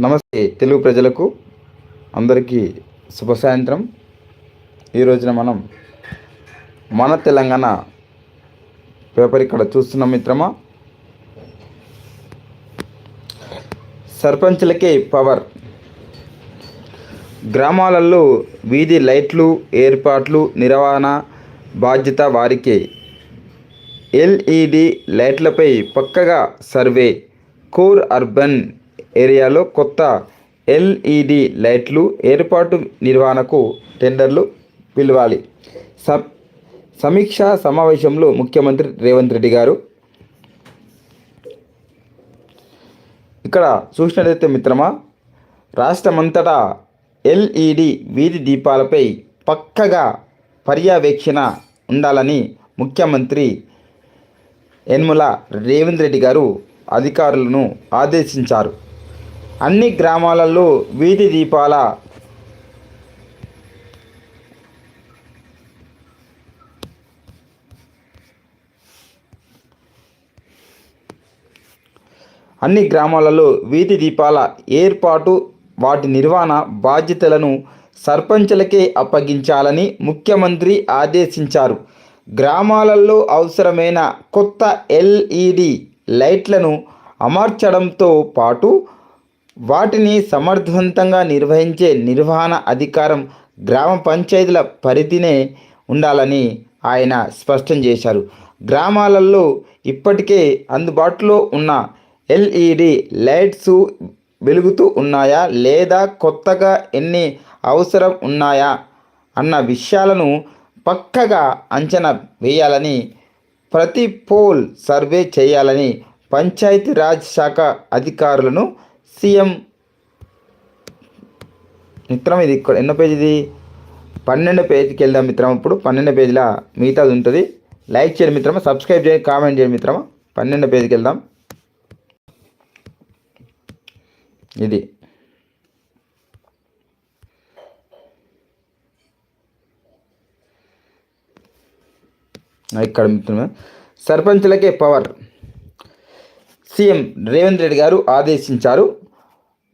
నమస్తే తెలుగు ప్రజలకు అందరికీ శుభ సాయంత్రం. ఈ రోజున మనం మన తెలంగాణ పేపర్ ఇక్కడ చూస్తున్నాం మిత్రమా? సర్పంచ్లకే పవర్. గ్రామాలలో వీధి లైట్లు ఏర్పాట్లు నిర్వహణ బాధ్యత వారికే. ఎల్ఈడి లైట్లపై పక్కగా సర్వే. కోర్ అర్బన్ ఏరియాలో కొత్త ఎల్ఈడి లైట్లు ఏర్పాటు నిర్వహణకు టెండర్లు పిలవాలి. సమీక్షా సమావేశంలో ముఖ్యమంత్రి రేవంత్ రెడ్డి గారు. ఇక్కడ చూసినట్లయితే మిత్రమా రాష్ట్రమంతటా ఎల్ఈడి వీధి దీపాలపై పక్కగా పర్యవేక్షణ ఉండాలని ముఖ్యమంత్రి యన్ముల రేవంత్ రెడ్డి గారు అధికారులను ఆదేశించారు. అన్ని గ్రామాలలో వీధి దీపాల అన్ని గ్రామాలలో వీధి దీపాల ఏర్పాటు వాటి నిర్వహణ బాధ్యతలను సర్పంచులకే అప్పగించాలని ముఖ్యమంత్రి ఆదేశించారు. గ్రామాలలో అవసరమైన కొత్త ఎల్ఈడి లైట్లను అమర్చడంతో పాటు వాటిని సమర్థవంతంగా నిర్వహించే నిర్వహణ అధికారం గ్రామ పంచాయతీల పరిధినే ఉండాలని ఆయన స్పష్టం చేశారు. గ్రామాలలో ఇప్పటికే అందుబాటులో ఉన్న ఎల్ఈడి లైట్స్ వెలుగుతూ ఉన్నాయా? లేదా కొత్తగా ఎన్ని అవసరం ఉన్నాయా? అన్న విషయాలను పక్కగా అంచనా వేయాలని ప్రతి పోల్ సర్వే చేయాలని పంచాయతీరాజ్ శాఖ అధికారులను సీఎం. మిత్రం ఇది ఇక్కడ ఎన్నో పేజ్ ఇది పన్నెండు పేజీకి వెళ్దాం మిత్రం ఇప్పుడు. పన్నెండు పేజీల మిగతాది ఉంటుంది. లైక్ చేయండి మిత్రమా సబ్స్క్రైబ్ చేయండి కామెంట్ చేయండి మిత్రమా. పన్నెండు పేజీకి వెళ్దాం ఇది. ఇక్కడ మిత్రమా. సర్పంచ్లకే పవర్. సీఎం రేవంత్ రెడ్డి గారు ఆదేశించారు.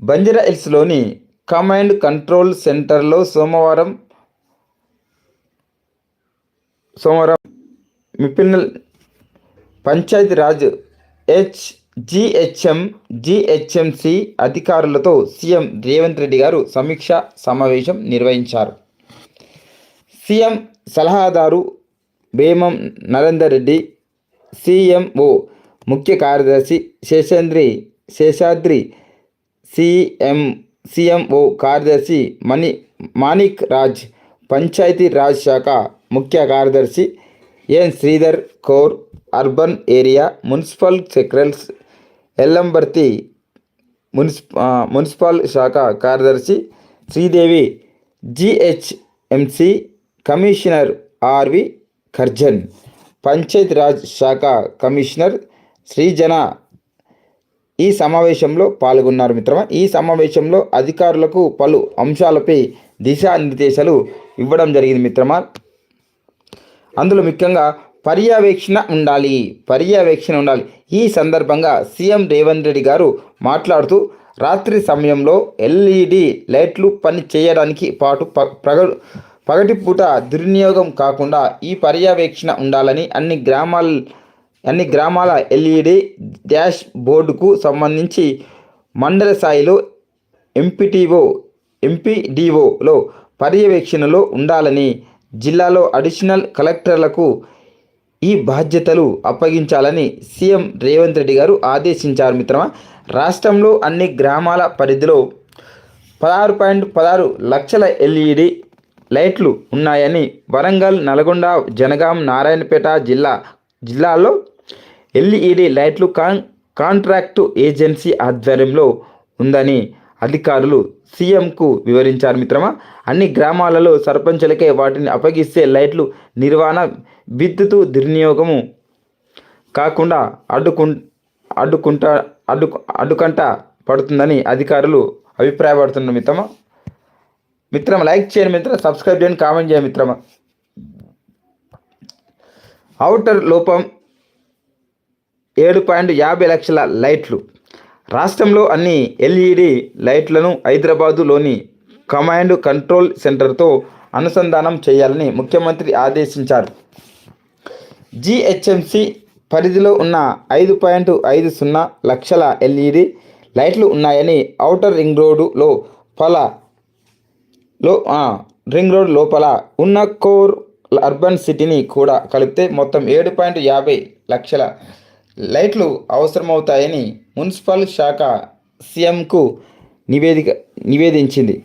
బంజరా హిల్స్లోని కమాండ్ కంట్రోల్ సెంటర్లో సోమవారం సోమవారం మిపినల్ పంచాయతీరాజ్ హెచ్ జిహెచ్ఎం జిహెచ్ఎంసి అధికారులతో సీఎం రేవంత్ రెడ్డి గారు సమీక్ష సమావేశం నిర్వహించారు. సీఎం సలహాదారు భీమం నరేందర్ రెడ్డి సీఎంఓ ముఖ్య కార్యదర్శి శేషేంద్రి శేషాద్రి సిఎం సిఎంఓ కార్యదర్శి మణి మాణిక్ రాజ్ పంచాయతీ రాజ్ శాఖ ముఖ్య కార్యదర్శి N Sridhar Kaur urban area municipal secretaries Elambarthi మున్సి municipal శాఖ కార్యదర్శి Sridevi GHMC commissioner RV Karnan Panchayati Raj శాఖ కమిషనర్ శ్రీజన ఈ సమావేశంలో పాల్గొన్నారు మిత్రమా. ఈ సమావేశంలో అధికారులకు పలు అంశాలపై దిశానిర్దేశాలు ఇవ్వడం జరిగింది మిత్రమా. అందులో ముఖ్యంగా పర్యవేక్షణ ఉండాలి పర్యవేక్షణ ఉండాలి. ఈ సందర్భంగా సీఎం రేవంత్ రెడ్డి గారు మాట్లాడుతూ రాత్రి సమయంలో ఎల్ఈడి లైట్లు పని చేయడానికి పాటు ప్రగ పగటిపూట దుర్వినియోగం కాకుండా ఈ పర్యవేక్షణ ఉండాలని అన్ని గ్రామాల అన్ని గ్రామాల ఎల్ఈడి డాష్ బోర్డుకు సంబంధించి మండల స్థాయిలో ఎంపీటీఓ ఎంపీడీఓలో పర్యవేక్షణలో ఉండాలని జిల్లాలో అడిషనల్ కలెక్టర్లకు ఈ బాధ్యతలు అప్పగించాలని సీఎం రేవంత్ రెడ్డి గారు ఆదేశించారు మిత్రమా. రాష్ట్రంలో అన్ని గ్రామాల పరిధిలో పదహారు పాయింట్ పదహారు లక్షల ఎల్ఈడి లైట్లు ఉన్నాయని వరంగల్ నల్గొండ జనగాం నారాయణపేట జిల్లా జిల్లాలో ఎల్ఈడి లైట్లు కాన్ కాంట్రాక్టు ఏజెన్సీ ఆధ్వర్యంలో ఉందని అధికారులు సీఎంకు వివరించారు మిత్రమా. అన్ని గ్రామాలలో సర్పంచులకే వాటిని అప్పగిస్తే లైట్లు నిర్వహణ విద్యుత్ దుర్వినియోగము కాకుండా అడ్డుకు అడ్డుకుంటా అడ్డు అడ్డుకంట పడుతుందని అధికారులు అభిప్రాయపడుతున్నారు మిత్రమా. మిత్రం లైక్ చేయండి మిత్రం సబ్స్క్రైబ్ చేయండి కామెంట్ చేయండి మిత్రమా. అవుటర్ లోపం ఏడు పాయింట్ యాభై లక్షల లైట్లు. రాష్ట్రంలో అన్ని ఎల్ఈడి లైట్లను హైదరాబాదులోని కమాండ్ కంట్రోల్ సెంటర్తో అనుసంధానం చేయాలని ముఖ్యమంత్రి ఆదేశించారు. జిహెచ్ఎంసి పరిధిలో ఉన్న ఐదు పాయింట్ ఐదు సున్నా లక్షల ఎల్ఈడి లైట్లు ఉన్నాయని ఔటర్ రింగ్ రోడ్డులో పల లో రింగ్ రోడ్ లోపల ఉన్న కోర్ అర్బన్ సిటీని కూడా కలిపితే మొత్తం ఏడు పాయింట్ యాభై లక్షల లైట్లు అవసరమవుతాయని మున్సిపల్ శాఖ సీఎంకు నివేదిక నివేదించింది.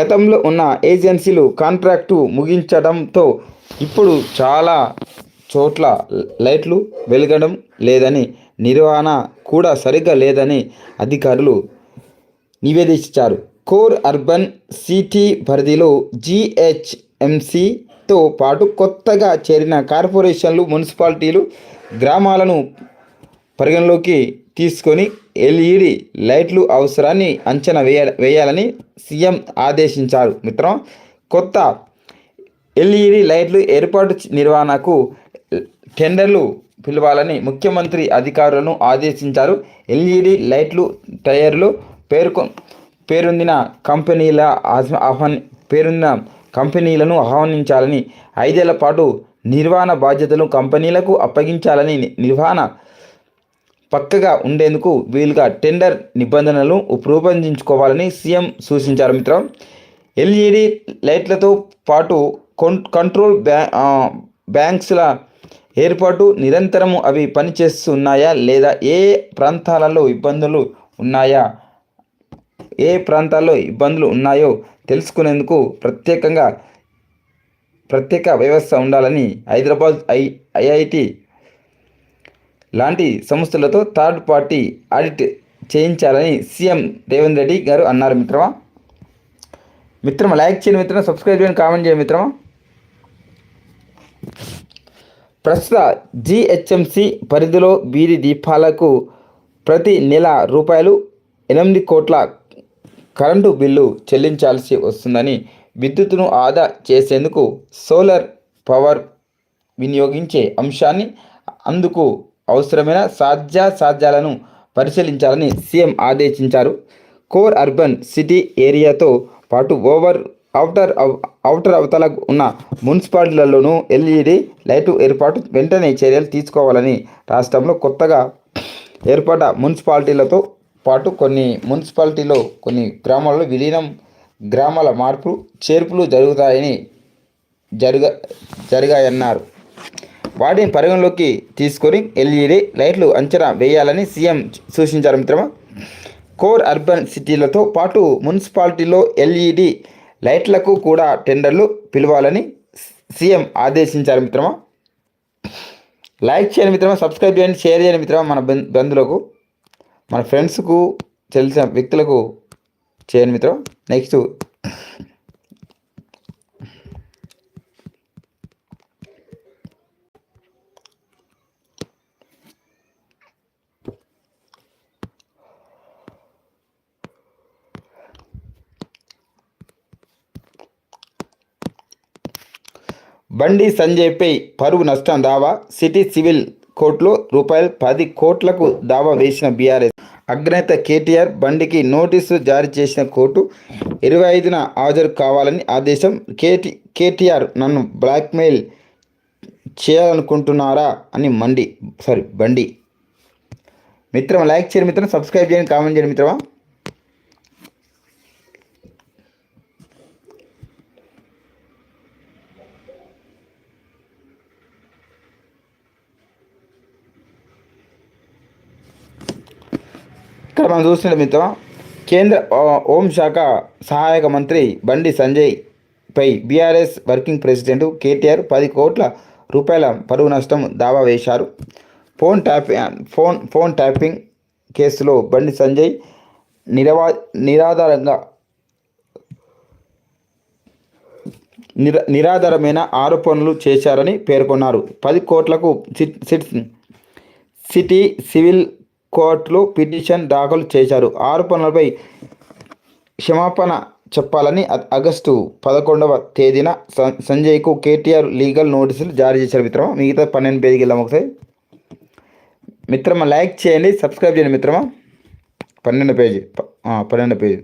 గతంలో ఉన్న ఏజెన్సీలు కాంట్రాక్టు ముగించడంతో ఇప్పుడు చాలా చోట్ల లైట్లు వెలగడం లేదని నిర్వహణ కూడా సరిగ్గా లేదని అధికారులు నివేదించారు. కోర్ అర్బన్ సిటీ పరిధిలో తో పాటు కొత్తగా చేరిన కార్పొరేషన్లు మున్సిపాలిటీలు గ్రామాలను పరిగణలోకి తీసుకొని ఎల్ఈడి లైట్లు అవసరాన్ని అంచనా వేయ వేయాలని సీఎం ఆదేశించారు. మిత్రం కొత్త ఎల్ఈడి లైట్లు ఏర్పాటు నిర్వహణకు టెండర్లు పిలవాలని ముఖ్యమంత్రి అధికారులను ఆదేశించారు. ఎల్ఈడి లైట్లు టైర్లు పేర్కొ పేరొందిన కంపెనీల ఆహ్వాన్ పేరొందిన కంపెనీలను ఆహ్వానించాలని ఐదేళ్ళ పాటు నిర్వహణ బాధ్యతలు కంపెనీలకు అప్పగించాలని ని- నిర్వహణ పక్కగా ఉండేందుకు వీలుగా టెండర్ నిబంధనలు రూపొందించుకోవాలని సీఎం సూచించారు మిత్రం. ఎల్ఈడి లైట్లతో పాటు కొన్ కంట్రోల్ బ్యా బ్యాంక్స్ల ఏర్పాటు నిరంతరము అవి పనిచేస్తున్నాయా లేదా ఏ ప్రాంతాలలో ఇబ్బందులు ఉన్నాయా ఏ ప్రాంతాల్లో ఇబ్బందులు ఉన్నాయో తెలుసుకునేందుకు ప్రత్యేకంగా ప్రత్యేక వ్యవస్థ ఉండాలని హైదరాబాద్ ఐ ఐఐటి లాంటి సంస్థలతో థర్డ్ పార్టీ ఆడిట్ చేయించాలని సీఎం రేవంత్ రెడ్డి గారు అన్నారు మిత్రమా? మిత్రమా లైక్ చేయండి మిత్రమా సబ్స్క్రైబ్ చేయండి కామెంట్ చేయండి మిత్రమా? ప్రస్తుత జిహెచ్ఎంసి పరిధిలో వీధి దీపాలకు ప్రతి నెల రూపాయలు ఎనిమిది కోట్ల కరెంటు బిల్లు చెల్లించాల్సి వస్తుందని విద్యుత్తును ఆదా చేసేందుకు సోలార్ పవర్ వినియోగించే అంశాన్ని అందుకు అవసరమైన సాధ్యాసాధ్యాలను పరిశీలించాలని సీఎం ఆదేశించారు. కోర్ అర్బన్ సిటీ ఏరియాతో పాటు ఓవర్ అవుటర్ అవుటర్ అవతల ఉన్న మున్సిపాలిటీలలోనూ ఎల్ఈడి లైటు ఏర్పాటు వెంటనే చర్యలు తీసుకోవాలని రాష్ట్రంలో కొత్తగా ఏర్పడ్డ మున్సిపాలిటీలతో పాటు కొన్ని మున్సిపాలిటీలో కొన్ని గ్రామాల్లో విలీనం గ్రామాల మార్పు చేర్పులు జరుగుతాయని జరుగ జరిగాయన్నారు. వాటిని పరిగణలోకి తీసుకొని ఎల్ఈడి లైట్లు అంచనా వేయాలని సీఎం సూచించారు మిత్రమా. కోర్ అర్బన్ సిటీలతో పాటు మున్సిపాలిటీలో ఎల్ఈడి లైట్లకు కూడా టెండర్లు పిలవాలని సీఎం ఆదేశించారు మిత్రమా. లైక్ చేయండి మిత్రమా సబ్స్క్రైబ్ చేయండి షేర్ చేయండి మిత్రమా మన బం- బంధువులకు. మన ఫ్రెండ్స్కు తెలిసిన వ్యక్తులకు చేయండి మిత్రం. నెక్స్ట్ బండి సంజయ్పై పరువు నష్టం దావా సిటీ సివిల్ కోర్టులో రూపాయలు పది కోట్లకు దావా వేసిన బీఆర్ఎస్. అగ్రనేత కేటీఆర్ బండికి నోటీసు జారీ చేసిన కోర్టు ఇరవై ఐదున హాజరు కావాలని ఆదేశం కేటీ కేటీఆర్ నన్ను బ్లాక్మెయిల్ చేయాలనుకుంటున్నారా అని మండి సారీ బండి. మిత్రం లైక్ చేయండి మిత్రం సబ్స్క్రైబ్ చేయండి కామెంట్ చేయండి మిత్రమా. ఇక్కడ మనం చూస్తున్న మిత్రం కేంద్ర హోంశాఖ సహాయక మంత్రి బండి సంజయ్ పై బీఆర్ఎస్ వర్కింగ్ ప్రెసిడెంట్ కేటీఆర్ పది కోట్ల రూపాయల పరువు నష్టం దావా వేశారు. Phone tap phone phone tapping కేసులో బండి సంజయ్ నిరవా నిరాధారంగా నిరా నిరాధారమైన ఆరోపణలు చేశారని పేర్కొన్నారు. పది కోట్లకు సిట్ సిట్ సిటీ సివిల్ కోర్టులో పిటిషన్ దాఖలు చేశారు. ఆరోపణలపై క్షమాపణ చెప్పాలని ఆగస్టు పదకొండవ తేదీన సంజయ్కు కేటీఆర్ లీగల్ నోటీసులు జారీ చేశారు మిత్రమా. మిగతా పన్నెండు పేజీకి వెళ్ళాము ఒకసారి. మిత్రమా లైక్ చేయండి సబ్స్క్రైబ్ చేయండి మిత్రమా. పన్నెండు పేజీ పన్నెండు పేజీ.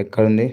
ఎక్కడుంది?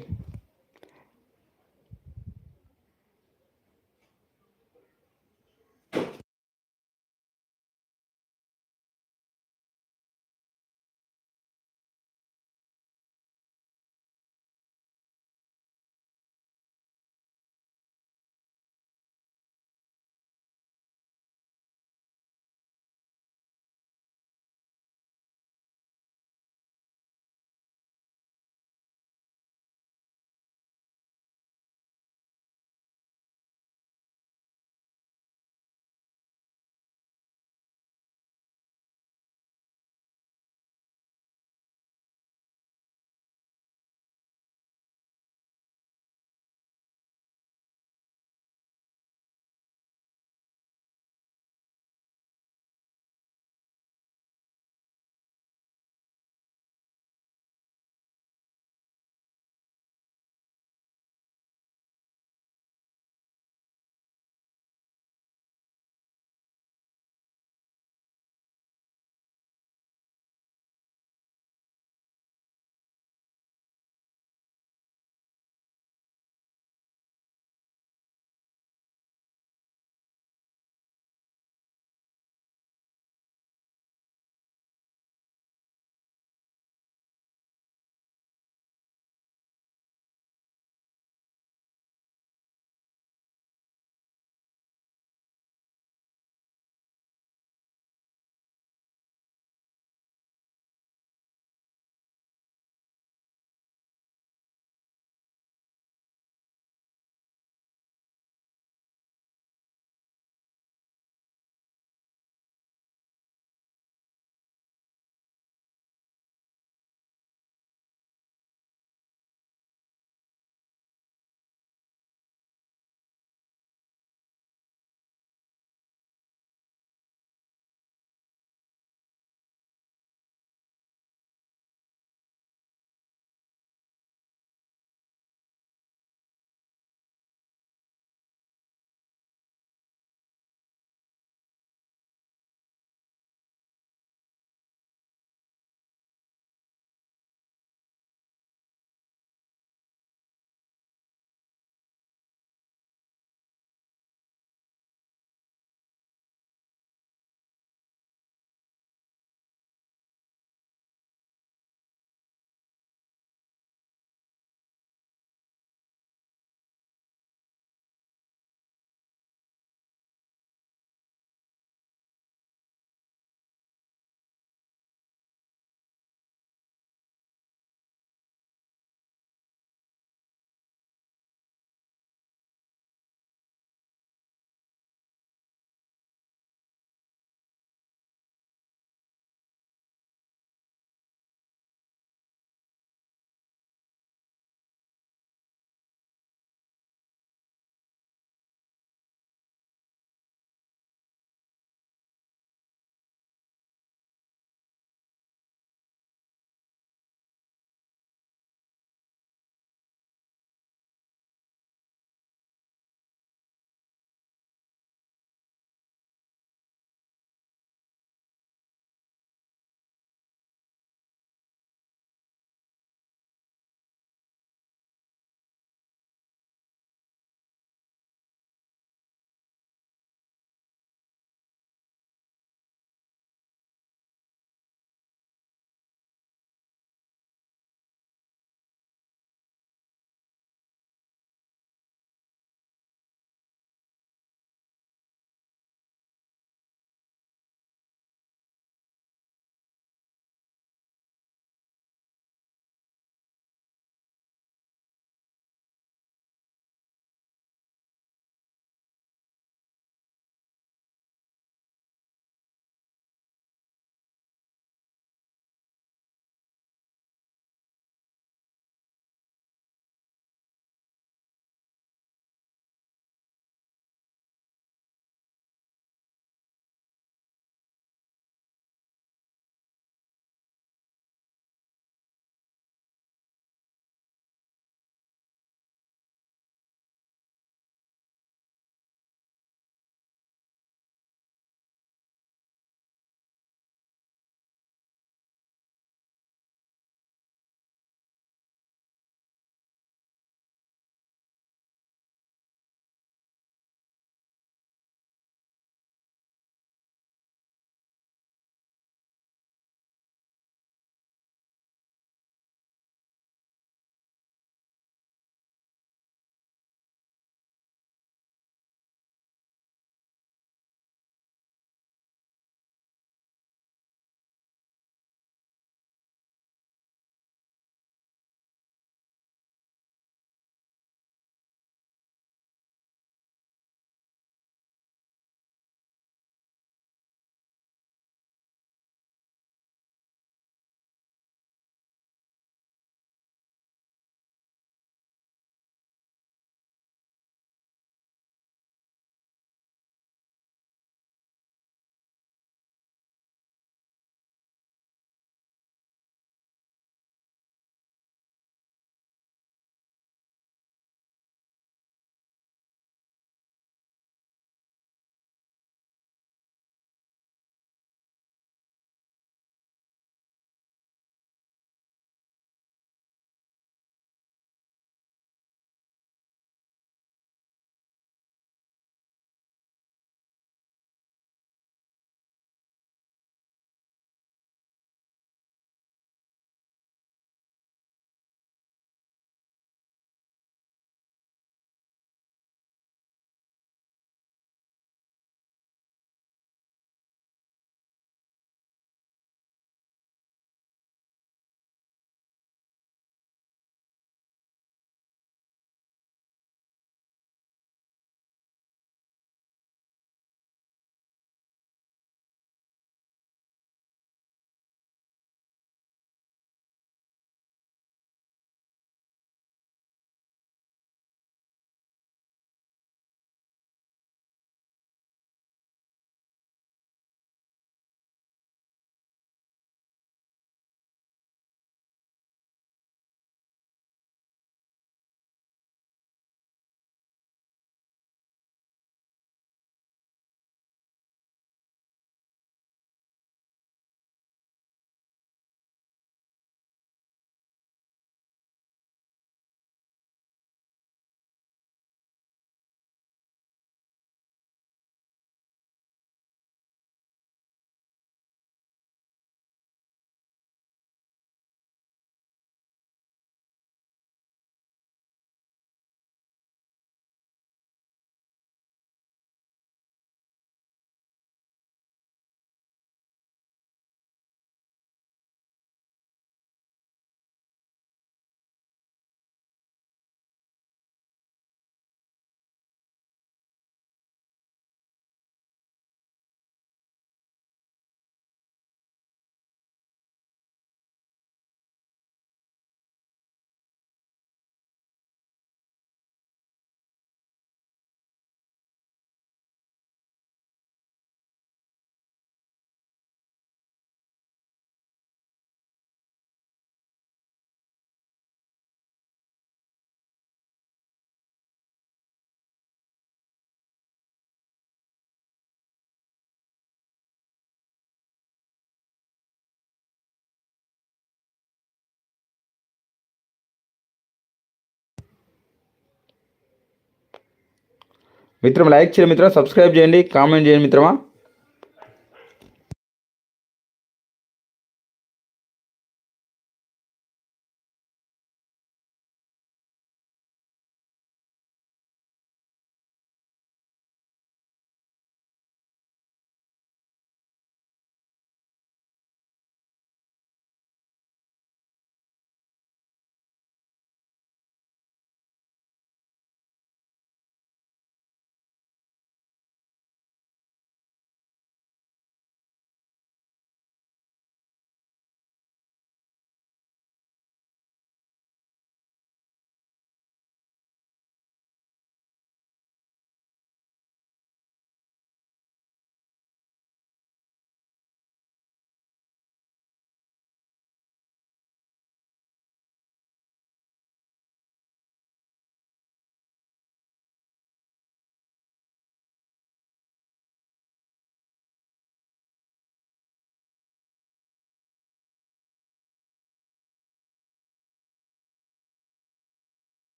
మిత్రం లైక్ చేయండి మిత్రం సబ్స్క్రైబ్ చేయండి కామెంట్ చేయండి మిత్రమా.